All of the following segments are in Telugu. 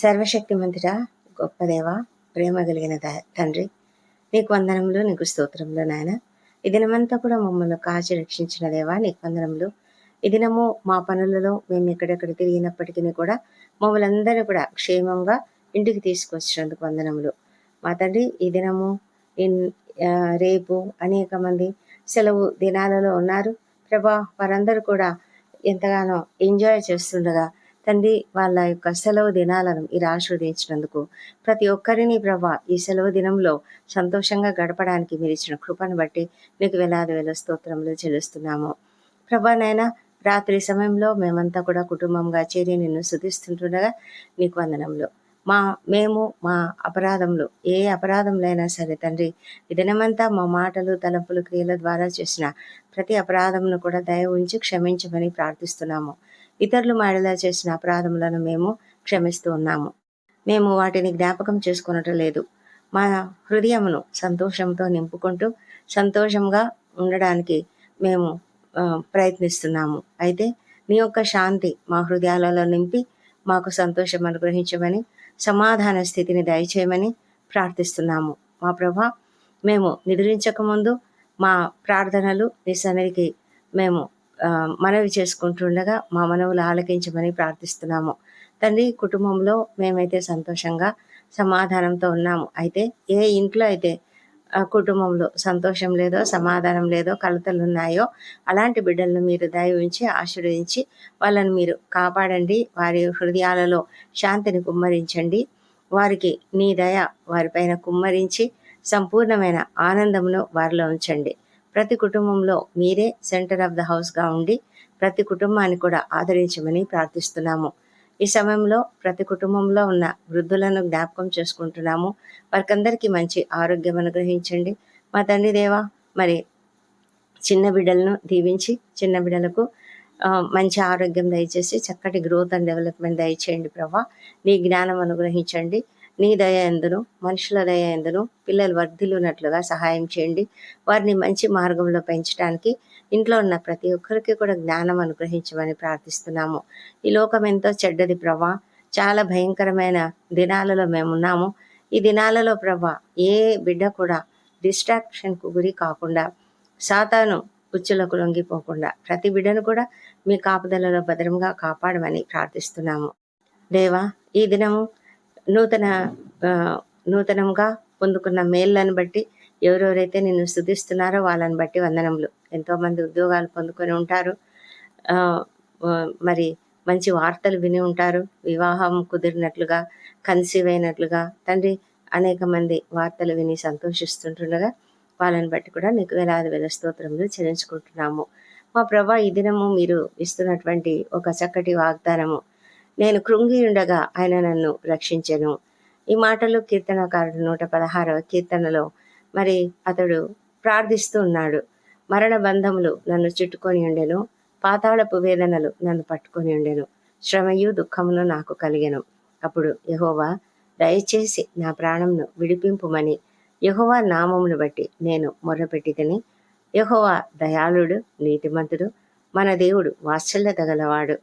సర్వశక్తి మందిరా గొప్ప దేవ ప్రేమ కలిగిన త- తండ్రి. నీకు వందనములు నీకు స్తోత్రములు నాయన. ఈ దినమంతా కూడా మమ్మల్ని కాచి రక్షించిన దేవా నీకు వందనములు. ఈ దినము మా పనులలో మేము ఎక్కడెక్కడ తిరిగినప్పటికీ కూడా మమ్మల్ని అందరూ కూడా క్షేమంగా ఇంటికి తీసుకొచ్చినందుకు వందనములు. మా తండ్రి ఈ దినము రేపు అనేక మంది సెలవు దినాలలో ఉన్నారు. ప్రభా వారందరూ కూడా ఎంతగానో ఎంజాయ్ చేస్తుండగా తండ్రి వాళ్ళ యొక్క సెలవు దినాలను మీరు ఆశీర్వదించినందుకు ప్రతి ఒక్కరిని ప్రభా ఈ సెలవు దినంలో సంతోషంగా గడపడానికి మీరు ఇచ్చిన కృపను బట్టి నీకు వేలాది వేల స్తోత్రములు చెల్లిస్తున్నాము. ప్రభా నాయన రాత్రి సమయంలో మేమంతా కూడా కుటుంబంగా చేరి నిన్ను శుధిస్తుంటుండగా నీకు వందనంలో మా మేము మా అపరాధంలో ఏ అపరాధంలైనా సరే తండ్రి దినమంతా మా మాటలు తలంపులు క్రియల ద్వారా చేసిన ప్రతి అపరాధమును కూడా దయ ఉంచి క్షమించమని ప్రార్థిస్తున్నాము. ఇతరులు మాడేలా చేసిన అపరాధములను మేము క్షమిస్తూ ఉన్నాము. మేము వాటిని జ్ఞాపకం చేసుకునటం లేదు. మా హృదయమును సంతోషంతో నింపుకుంటూ సంతోషంగా ఉండడానికి మేము ప్రయత్నిస్తున్నాము. అయితే నీ యొక్క శాంతి మా హృదయాలలో నింపి మాకు సంతోషం అనుగ్రహించమని సమాధాన స్థితిని దయచేయమని ప్రార్థిస్తున్నాము. మా ప్రభా మేము నిద్రించకముందు మా ప్రార్థనలు నీ సన్నిధికి మేము మనవి చేసుకుంటుండగా మా మనవులు ఆలకించమని ప్రార్థిస్తున్నాము. తండ్రి కుటుంబంలో మేమైతే సంతోషంగా సమాధానంతో ఉన్నాము. అయితే ఏ ఇంట్లో అయితే కుటుంబంలో సంతోషం లేదో సమాధానం లేదో కలతలు ఉన్నాయో అలాంటి బిడ్డలను మీరు దయ ఉంచి ఆశీర్వదించి వాళ్ళని మీరు కాపాడండి. వారి హృదయాలలో శాంతిని కుమ్మరించండి. వారికి నీ దయ వారిపైన కుమ్మరించి సంపూర్ణమైన ఆనందమును వారిలో ఉంచండి. ప్రతి కుటుంబంలో మీరే సెంటర్ ఆఫ్ ద హౌస్గా ఉండి ప్రతి కుటుంబాన్ని కూడా ఆదరించమని ప్రార్థిస్తున్నాము. ఈ సమయంలో ప్రతి కుటుంబంలో ఉన్న వృద్ధులను జ్ఞాపకం చేసుకుంటున్నాము. వారికందరికీ మంచి ఆరోగ్యం అనుగ్రహించండి. మా తండ్రి దేవా మరి చిన్న బిడ్డలను దీవించి చిన్న బిడ్డలకు మంచి ఆరోగ్యం దయచేసి చక్కటి గ్రోత్ అండ్ డెవలప్మెంట్ దయచేయండి ప్రభా. నీ జ్ఞానం అనుగ్రహించండి. నీ దయ ఎందును? మనుషుల దయ ఎందును? పిల్లలు వర్ధిల్లునట్లుగా సహాయం చేయండి. వారిని మంచి మార్గంలో పెంచడానికి ఇంట్లో ఉన్న ప్రతి ఒక్కరికి కూడా జ్ఞానం అనుగ్రహించమని ప్రార్థిస్తున్నాము. ఈ లోకం ఎంతో చెడ్డది ప్రభా. చాలా భయంకరమైన దినాలలో మేము ఉన్నాము. ఈ దినాలలో ప్రభా ఏ బిడ్డ కూడా డిస్ట్రాక్షన్కు గురి కాకుండా సాతాను ఉచ్చులకు లొంగిపోకుండా ప్రతి బిడ్డను కూడా మీ కాపుదలలో భద్రంగా కాపాడమని ప్రార్థిస్తున్నాము. దేవా ఈ దినము నూతన నూతనంగా పొందుకున్న మేళ్ళను బట్టి ఎవరెవరైతే నిన్ను స్థుతిస్తున్నారో వాళ్ళని బట్టి వందనములు. ఎంతోమంది ఉద్యోగాలు పొందుకొని ఉంటారు. మరి మంచి వార్తలు విని ఉంటారు. వివాహం కుదిరినట్లుగా కన్సీవ్ అయినట్లుగా తండ్రి అనేక మంది వార్తలు విని సంతోషిస్తుంటుండగా వాళ్ళని బట్టి కూడా నీకు వేలాది వేల స్తోత్రములు చెల్లించుకుంటున్నాము. మా ప్రభా ఈ దినము మీరు ఇస్తున్నటువంటి ఒక చక్కటి వాగ్దానము. నేను కృంగి ఉండగా ఆయన నన్ను రక్షించెను. ఈ మాటలు కీర్తనకారుడు నూట పదహారవ కీర్తనలో మరి అతడు ప్రార్థిస్తూ ఉన్నాడు. మరణ బంధములు నన్ను చుట్టుకొని ఉండెను. పాతాళపు వేదనలు నన్ను పట్టుకొని ఉండెను. శ్రమయు దుఃఖమును నాకు కలిగెను. అప్పుడు యహోవా దయచేసి నా ప్రాణంను విడిపింపుమని యహోవా నామమును బట్టి నేను మొర్రపెట్టిదని యహోవా దయాళుడు నీతిమంతుడు మన దేవుడు వాత్సల్యత గలవాడు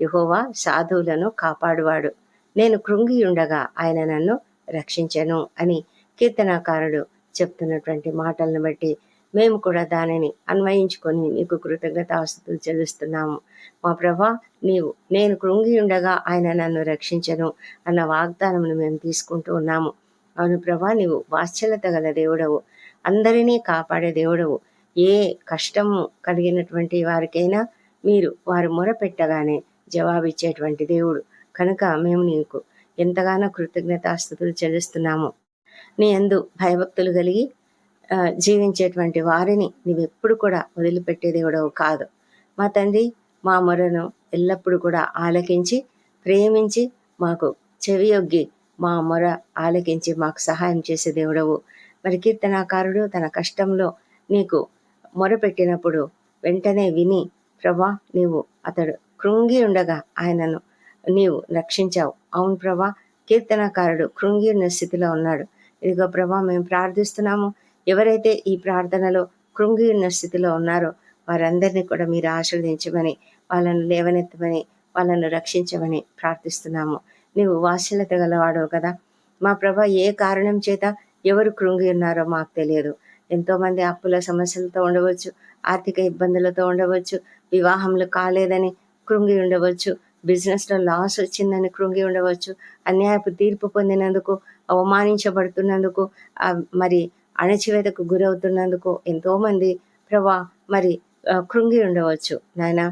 యహోవా సాధువులను కాపాడువాడు. నేను కృంగి ఉండగా ఆయన నన్ను రక్షించను అని కీర్తనాకారుడు చెప్తున్నటువంటి మాటలను బట్టి మేము కూడా దానిని అన్వయించుకొని నీకు కృతజ్ఞతాస్తుతులు చెల్లిస్తున్నాము. మా ప్రభా నీవు నేను కృంగి ఉండగా ఆయన నన్ను రక్షించను అన్న వాగ్దానమును మేము తీసుకుంటూ ఉన్నాము. అవును ప్రభా నీవు వాత్సల్యత గల దేవుడవు. అందరినీ కాపాడే దేవుడవు. ఏ కష్టము కలిగినటువంటి వారికైనా మీరు వారు మొరపెట్టగానే జవాబిచ్చేటువంటి దేవుడు. కనుక మేము నీకు ఎంతగానో కృతజ్ఞతాస్థుతులు చెల్లిస్తున్నాము. నీ అందు భయభక్తులు కలిగి జీవించేటువంటి వారిని నీవెప్పుడు కూడా వదిలిపెట్టే దేవుడవు కాదు. మా తండ్రి మా మొరను ఎల్లప్పుడూ కూడా ఆలకించి ప్రేమించి మాకు చెవియొగ్గి మా మొర ఆలకించి మాకు సహాయం చేసే దేవుడవు. మరి కీర్తనాకారుడు తన కష్టంలో నీకు మొరపెట్టినప్పుడు వెంటనే విని ప్రభా నీవు అతడు కృంగి ఉండగా ఆయనను నీవు రక్షించావు. అవును ప్రభా కీర్తనకారుడు కృంగి ఉన్న స్థితిలో ఉన్నాడు. ఇదిగో ప్రభా మేము ప్రార్థిస్తున్నాము. ఎవరైతే ఈ ప్రార్థనలో కృంగి ఉన్న స్థితిలో ఉన్నారో వారందరినీ కూడా మీరు ఆశీర్వదించమని వాళ్ళను లేవనెత్తమని వాళ్ళను రక్షించమని ప్రార్థిస్తున్నాము. నీవు వాత్సల్యత గలవాడవు కదా. మా ప్రభ ఏ కారణం చేత ఎవరు కృంగి ఉన్నారో మాకు తెలియదు. ఎంతోమంది అప్పుల సమస్యలతో ఉండవచ్చు ఆర్థిక ఇబ్బందులతో ఉండవచ్చు వివాహంలో కాలేదని కృంగి ఉండవచ్చు. బిజినెస్లో లాస్ వచ్చిందని కృంగి ఉండవచ్చు. అన్యాయపు తీర్పు పొందినందుకు అవమానించబడుతున్నందుకు మరి అణచివేతకు గురవుతున్నందుకు ఎంతోమంది ప్రభా మరి కృంగి ఉండవచ్చు. నాయన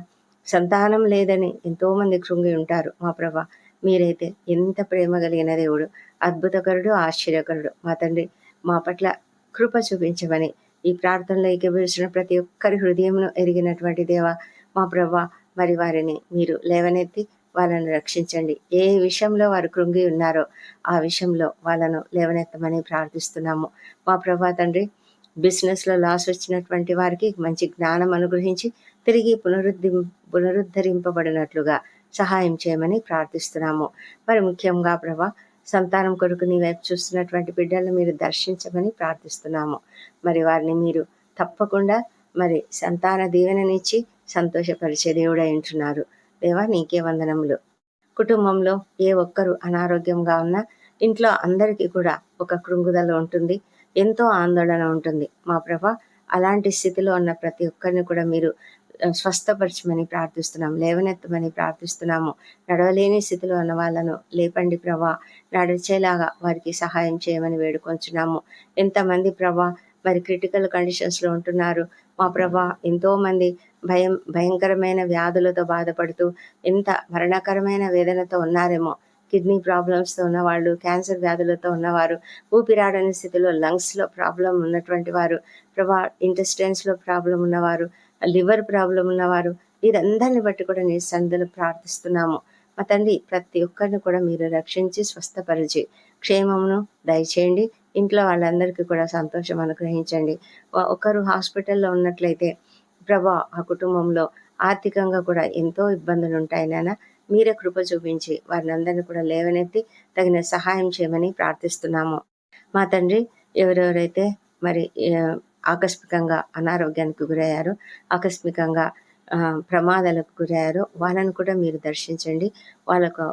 సంతానం లేదని ఎంతోమంది కృంగి ఉంటారు మా ప్రభ. మీరైతే ఎంత ప్రేమ కలిగిన దేవుడు అద్భుతకరుడు ఆశ్చర్యకరుడు. మా తండ్రి మా పట్ల కృప చూపించమని ఈ ప్రార్థనలో ఏకీభవించిన ప్రతి ఒక్కరి హృదయంను ఎరిగినటువంటి దేవ మా ప్రభ మరి వారిని మీరు లేవనెత్తి వాళ్ళను రక్షించండి. ఏ విషయంలో వారు కృంగి ఉన్నారో ఆ విషయంలో వాళ్ళను లేవనెత్తమని ప్రార్థిస్తున్నాము. మా ప్రభా తండ్రి బిజినెస్లో లాస్ వచ్చినటువంటి వారికి మంచి జ్ఞానం అనుగ్రహించి తిరిగి పునరుద్ధి పునరుద్ధరింపబడినట్లుగా సహాయం చేయమని ప్రార్థిస్తున్నాము. మరి ముఖ్యంగా ప్రభా సంతానం కొరకు నీ వైపు చూస్తున్నటువంటి బిడ్డలను మీరు దర్శించమని ప్రార్థిస్తున్నాము. మరి వారిని మీరు తప్పకుండా మరి సంతాన దీవెననిచ్చి సంతోషపరిచే దేవుడై ఉంటున్నారు. దేవా నీకే వందనములు. కుటుంబంలో ఏ ఒక్కరు అనారోగ్యంగా ఉన్నా ఇంట్లో అందరికీ కూడా ఒక కృంగుదల ఉంటుంది ఎంతో ఆందోళన ఉంటుంది. మా ప్రభ అలాంటి స్థితిలో ఉన్న ప్రతి ఒక్కరిని కూడా మీరు స్వస్థపరచమని ప్రార్థిస్తున్నాం లేవనెత్తమని ప్రార్థిస్తున్నాము. నడవలేని స్థితిలో ఉన్న వాళ్ళను లేపండి ప్రభా నడిచేలాగా వారికి సహాయం చేయమని వేడుకొంచున్నాము. ఎంతమంది ప్రభా మరి క్రిటికల్ కండిషన్స్లో ఉంటున్నారు. మా ప్రభా ఎంతోమంది భయం భయంకరమైన వ్యాధులతో బాధపడుతూ ఎంత మరణకరమైన వేదనతో ఉన్నారేమో. కిడ్నీ ప్రాబ్లమ్స్తో ఉన్నవాళ్ళు క్యాన్సర్ వ్యాధులతో ఉన్నవారు ఊపిరాడని స్థితిలో లంగ్స్లో ప్రాబ్లం ఉన్నటువంటి వారు ప్రభా ఇంటెస్టైన్స్లో ప్రాబ్లం ఉన్నవారు లివర్ ప్రాబ్లం ఉన్నవారు వీరందరిని బట్టి కూడా నీ సందులు ప్రార్థిస్తున్నాము. మా తండ్రి ప్రతి ఒక్కరిని కూడా మీరు రక్షించి స్వస్థపరిచి క్షేమమును దయచేయండి. ఇంట్లో వాళ్ళందరికీ కూడా సంతోషం అనుగ్రహించండి. ఒకరు హాస్పిటల్లో ఉన్నట్లయితే ప్రభా ఆ కుటుంబంలో ఆర్థికంగా కూడా ఎంతో ఇబ్బందులు ఉంటాయి నాన్న. మీరే కృప చూపించి వారిని అందరినీ కూడా లేవనెత్తి తగిన సహాయం చేయమని ప్రార్థిస్తున్నాము. మా తండ్రి ఎవరెవరైతే మరి ఆకస్మికంగా అనారోగ్యానికి గురయ్యారో ఆకస్మికంగా ప్రమాదాలకు గురయ్యారో వాళ్ళని కూడా మీరు దర్శించండి. వాళ్ళకు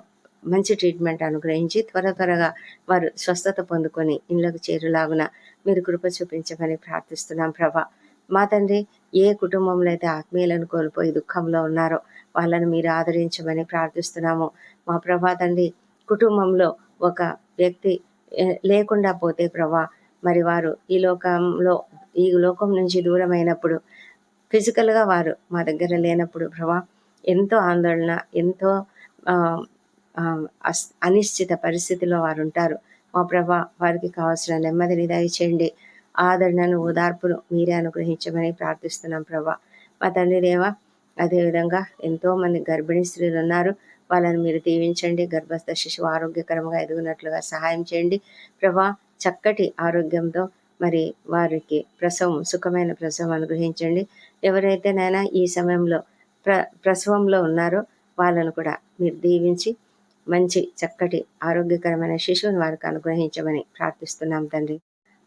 మంచి ట్రీట్మెంట్ అనుగ్రహించి త్వర త్వరగా వారు స్వస్థత పొందుకొని ఇళ్ళకు చేరులాగున మీరు కృప చూపించమని ప్రార్థిస్తున్నాం ప్రభా. మా తండ్రి ఏ కుటుంబంలో అయితే ఆత్మీయులను కోల్పోయి దుఃఖంలో ఉన్నారో వాళ్ళని మీరు ఆదరించమని ప్రార్థిస్తున్నాము. మా ప్రభా తండ్రి కుటుంబంలో ఒక వ్యక్తి లేకుండా పోతే ప్రభా మరి వారు ఈ లోకంలో ఈ లోకం నుంచి దూరమైనప్పుడు ఫిజికల్గా వారు మా దగ్గర లేనప్పుడు ప్రభా ఎంతో ఆందోళన ఎంతో అనిశ్చిత పరిస్థితిలో వారు ఉంటారు. మా ప్రభా వారికి కావాల్సిన నెమ్మదిని దయచేయండి. ఆదరణను ఓదార్పును మీరే అనుగ్రహించమని ప్రార్థిస్తున్నాం ప్రభా. మా తండ్రి దేవ అదేవిధంగా ఎంతోమంది గర్భిణీ స్త్రీలు ఉన్నారు. వాళ్ళని మీరు దీవించండి. గర్భస్థ శిశువు ఆరోగ్యకరంగా ఎదుగునట్లుగా సహాయం చేయండి. ప్రభా చక్కటి ఆరోగ్యంతో మరి వారికి ప్రసవం సుఖమైన ప్రసవం అనుగ్రహించండి. ఎవరైతే నైనా ఈ సమయంలో ప్ర ప్రసవంలో ఉన్నారో వాళ్ళను కూడా మీరు దీవించి మంచి చక్కటి ఆరోగ్యకరమైన శిశువుని వారికి అనుగ్రహించమని ప్రార్థిస్తున్నాం తండ్రి.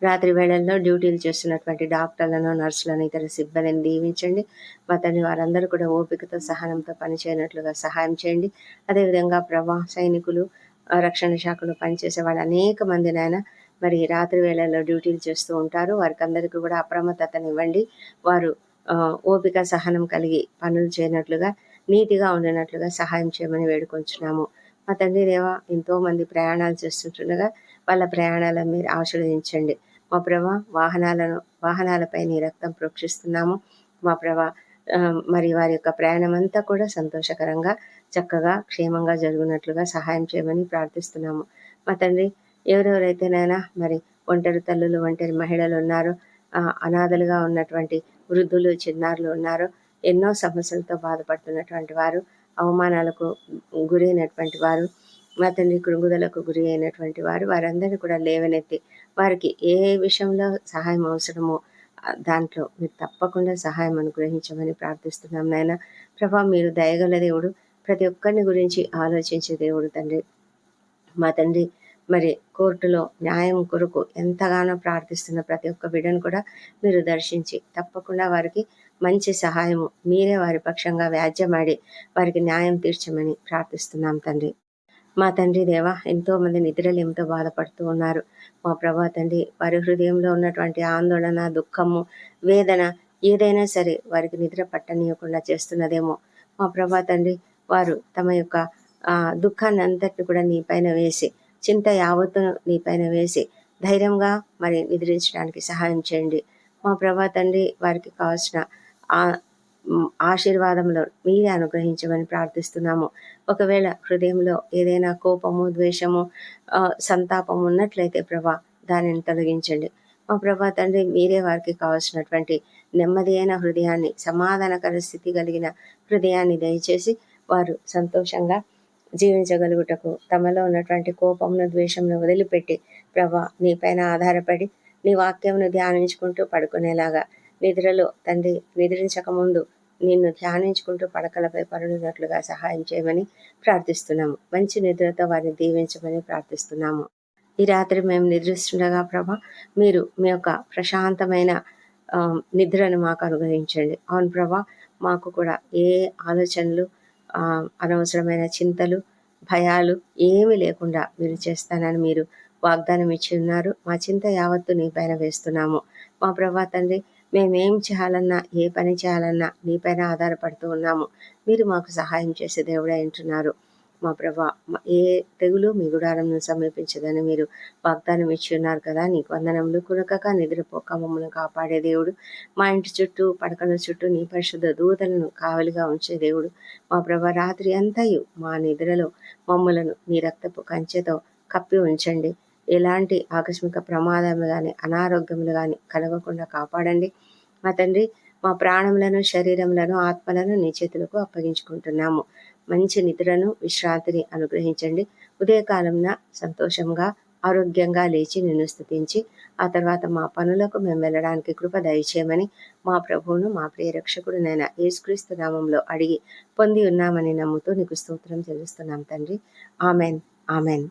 రాత్రి వేళల్లో డ్యూటీలు చేస్తున్నటువంటి డాక్టర్లను నర్సులను ఇతర సిబ్బందిని దీవించండి మా వారందరూ కూడా ఓపికతో సహనంతో పనిచేయనట్లుగా సహాయం చేయండి. అదేవిధంగా ప్రభా సైనికులు రక్షణ శాఖలో పనిచేసే వాళ్ళు అనేక మంది నాయన మరి రాత్రి వేళల్లో డ్యూటీలు చేస్తూ ఉంటారు. వారికి అందరికీ కూడా అప్రమత్తతనివ్వండి వారు ఓపిక సహనం కలిగి పనులు చేయనట్లుగా నీతిగా ఉండినట్లుగా సహాయం చేయమని వేడుకొంచున్నాము. మా తండ్రి దేవ ఎంతోమంది ప్రయాణాలు చేస్తుంటుండగా వాళ్ళ ప్రయాణాలను మీరు ఆశీర్వదించండి. మా ప్రభ వాహనాలను వాహనాలపై నీ రక్తం ప్రోక్షిస్తున్నాము. మా ప్రభా మరి వారి యొక్క ప్రయాణం అంతా కూడా సంతోషకరంగా చక్కగా క్షేమంగా జరుగునట్లుగా సహాయం చేయమని ప్రార్థిస్తున్నాము. మా తండ్రి ఎవరెవరైతేనైనా మరి ఒంటరి తల్లులు ఒంటరి మహిళలు ఉన్నారో అనాథలుగా ఉన్నటువంటి వృద్ధులు చిన్నారులు ఉన్నారో ఎన్నో సమస్యలతో బాధపడుతున్నటువంటి వారు అవమానాలకు గురైనటువంటి వారు మా తండ్రి కృంగుదలకు గురి అయినటువంటి వారు వారందరినీ కూడా లేవనెత్తి వారికి ఏ విషయంలో సహాయం అవసరమో దాంట్లో మీరు తప్పకుండా సహాయం అనుగ్రహించమని ప్రార్థిస్తున్నాం నాయన. ప్రభా మీరు దయగల దేవుడు ప్రతి ఒక్కరిని గురించి ఆలోచించే దేవుడు తండ్రి. మా తండ్రి మరి కోర్టులో న్యాయం కొరకు ఎంతగానో ప్రార్థిస్తున్న ప్రతి ఒక్క బిడ్డను కూడా మీరు దర్శించి తప్పకుండా వారికి మంచి సహాయము మీరే వారి పక్షంగా వ్యాజ్యమాడి వారికి న్యాయం తీర్చమని ప్రార్థిస్తున్నాం తండ్రి. మా తండ్రి దేవ ఎంతోమంది నిద్రలేమితో బాధపడుతూ ఉన్నారు. మా ప్రభా తండ్రి వారి హృదయంలో ఉన్నటువంటి ఆందోళన దుఃఖము వేదన ఏదైనా సరే వారికి నిద్ర పట్టనీయకుండా చేస్తున్నదేమో. మా ప్రభా తండ్రి వారు తమ యొక్క దుఃఖాన్ని అంతటిని కూడా నీ పైన వేసి చింత యావత్తును నీ పైన వేసి ధైర్యంగా మరి నిద్రించడానికి సహాయం చేయండి. మా ప్రభా తండ్రి వారికి కావాల్సిన ఆశీర్వాదంలో మీరే అనుగ్రహించమని ప్రార్థిస్తున్నాము. ఒకవేళ హృదయంలో ఏదైనా కోపము ద్వేషము సంతాపం ఉన్నట్లయితే ప్రభా దానిని తొలగించండి. మా ప్రభా తండ్రి మీరే వారికి కావాల్సినటువంటి నెమ్మది అయిన హృదయాన్ని సమాధానకర స్థితి కలిగిన హృదయాన్ని దయచేసి వారు సంతోషంగా జీవించగలుగుటకు తమలో ఉన్నటువంటి కోపమును ద్వేషంను వదిలిపెట్టి ప్రభా నీపైన ఆధారపడి నీ వాక్యంను ధ్యానించుకుంటూ పడుకునేలాగా నిద్రలో తండ్రి నిద్రించక ముందు నిన్ను ధ్యానించుకుంటూ పడకలపై పరుడినట్లుగా సహాయం చేయమని ప్రార్థిస్తున్నాము. మంచి నిద్రతో వారిని దీవించమని ప్రార్థిస్తున్నాము. ఈ రాత్రి మేము నిద్రిస్తుండగా ప్రభా మీరు మీ యొక్క ప్రశాంతమైన నిద్రను మాకు అనుగ్రహించండి. అవును ప్రభా మాకు కూడా ఏ ఆలోచనలు అనవసరమైన చింతలు భయాలు ఏమి లేకుండా మీరు చేస్తానని మీరు వాగ్దానం ఇచ్చి ఉన్నారు. మా చింత యావత్తు నీ పైన వేస్తున్నాము. మా ప్రభా తండ్రి మేమేం చేయాలన్నా ఏ పని చేయాలన్నా నీపైన ఆధారపడుతూ ఉన్నాము. మీరు మాకు సహాయం చేసే దేవుడే అంటున్నారు. మా ప్రభా ఏ తెగులు మీ గుడారంను సమీపించదని మీరు వాగ్దానం ఇచ్చి ఉన్నారు కదా. నీకు వందనములు కురకక నిద్రపోక మమ్మల్ని కాపాడే దేవుడు. మా ఇంటి చుట్టూ పడకల చుట్టూ నీ పరిశుద్ధ దూతలను కావలిగా ఉంచే దేవుడు. మా ప్రభా రాత్రి అంతయు మా నిద్రలో మమ్మలను నీ రక్తపు కంచెతో కప్పి ఉంచండి. ఎలాంటి ఆకస్మిక ప్రమాదములు కానీ అనారోగ్యములు కానీ కలగకుండా కాపాడండి. మా తండ్రి మా ప్రాణములను శరీరములను ఆత్మలను నీ చేతులకు అప్పగించుకుంటున్నాము. మంచి నిద్రను విశ్రాంతిని అనుగ్రహించండి. ఉదయకాలంన సంతోషంగా ఆరోగ్యంగా లేచి నిన్ను స్థుతించి ఆ తర్వాత మా పనులకు మేము వెళ్ళడానికి కృప దయచేయమని మా ప్రభువును మా ప్రియ రక్షకుడు యేసుక్రీస్తు నామంలో అడిగి పొంది ఉన్నామని నమ్ముతూ నీకు స్తోత్రం చెల్లిస్తున్నాం తండ్రి. ఆమెన్. ఆమెన్.